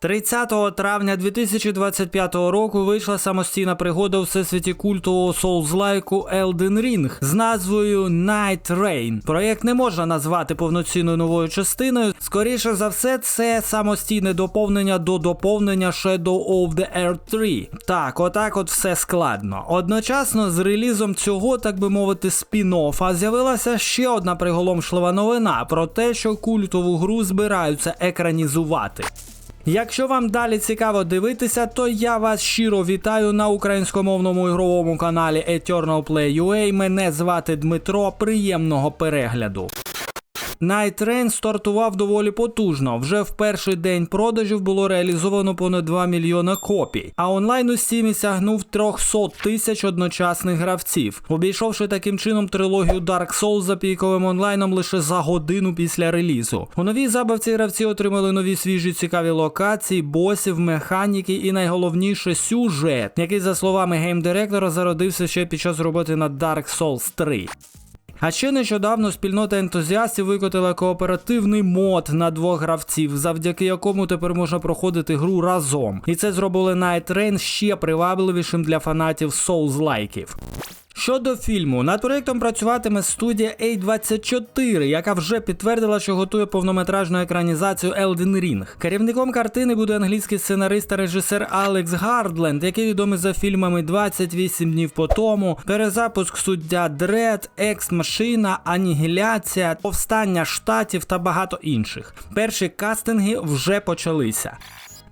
30 травня 2025 року вийшла самостійна пригода у всесвіті культового соулзлайку Elden Ring з назвою Night Rain. Проєкт не можна назвати повноцінною новою частиною. Скоріше за все, це самостійне доповнення до доповнення Shadow of the Earth 3. Так, отак от все складно. Одночасно з релізом цього, так би мовити, спін-оффа з'явилася ще одна приголомшлива новина про те, що культову гру збираються екранізувати. Якщо вам далі цікаво дивитися, то я вас щиро вітаю на українськомовному ігровому каналі Eternal Play. Мене звати Дмитро. Приємного перегляду. Night Rain стартував доволі потужно. Вже в перший день продажів було реалізовано понад 2 мільйона копій, а онлайн у стімі сягнув 300 тисяч одночасних гравців, обійшовши таким чином трилогію Dark Souls за піковим онлайном лише за годину після релізу. У новій забавці гравці отримали нові свіжі цікаві локації, босів, механіки і найголовніше сюжет, який, за словами геймдиректора, зародився ще під час роботи над Dark Souls 3. А ще нещодавно спільнота ентузіастів викотила кооперативний мод на двох гравців, завдяки якому тепер можна проходити гру разом. І це зробили Night Rain ще привабливішим для фанатів Souls-лайків. Щодо фільму, над проєктом працюватиме студія A24, яка вже підтвердила, що готує повнометражну екранізацію Elden Ring. Керівником картини буде англійський сценарист та режисер Алекс Гардленд, який відомий за фільмами 28 днів по тому, перезапуск суддя Дред, Екс Машина, Анігіляція, Повстання штатів та багато інших. Перші кастинги вже почалися.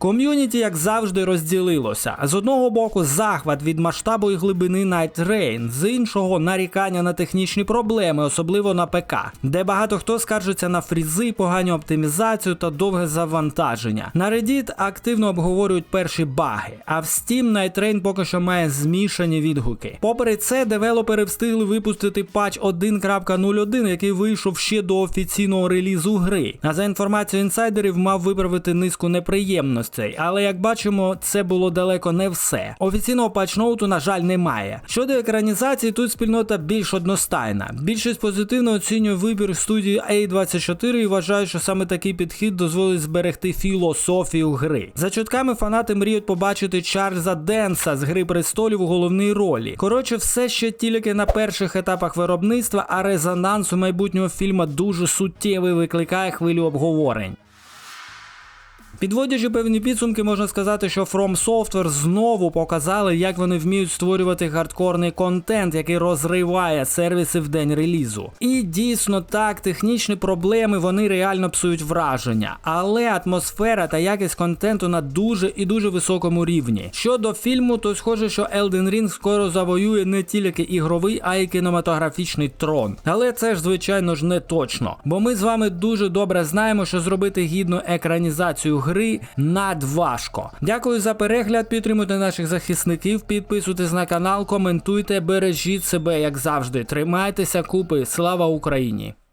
Ком'юніті, як завжди, розділилося. З одного боку, захват від масштабу і глибини Night Rain, з іншого нарікання на технічні проблеми, особливо на ПК, де багато хто скаржиться на фрізи, поганю оптимізацію та довге завантаження. На Reddit активно обговорюють перші баги, а в Steam Night Rain поки що має змішані відгуки. Попри це, девелопери встигли випустити патч 1.01, який вийшов ще до офіційного релізу гри. А за інформацією інсайдерів, мав виправити низку неприємностей, але як бачимо, це було далеко не все. Офіційного патчноуту, на жаль, немає. Щодо екранізації, тут спільнота більш одностайна. Більшість позитивно оцінює вибір студії A24 і вважає, що саме такий підхід дозволить зберегти філософію гри. За чутками фанати мріють побачити Чарльза Денса з Гри престолів у головній ролі. Коротше, все ще тільки на перших етапах виробництва, а резонанс у майбутнього фільма дуже суттєвий викликає хвилю обговорень. Підводячи певні підсумки, можна сказати, що From Software знову показали, як вони вміють створювати хардкорний контент, який розриває сервіси в день релізу. І дійсно так, технічні проблеми вони реально псують враження, але атмосфера та якість контенту на дуже і дуже високому рівні. Щодо фільму, то схоже, що Elden Ring скоро завоює не тільки ігровий, а й кінематографічний трон. Але це ж звичайно ж не точно, бо ми з вами дуже добре знаємо, що зробити гідну екранізацію гри надважко. Дякую за перегляд. Підтримуйте наших захисників, підписуйтесь на канал, коментуйте, бережіть себе як завжди. Тримайтеся купи. Слава Україні!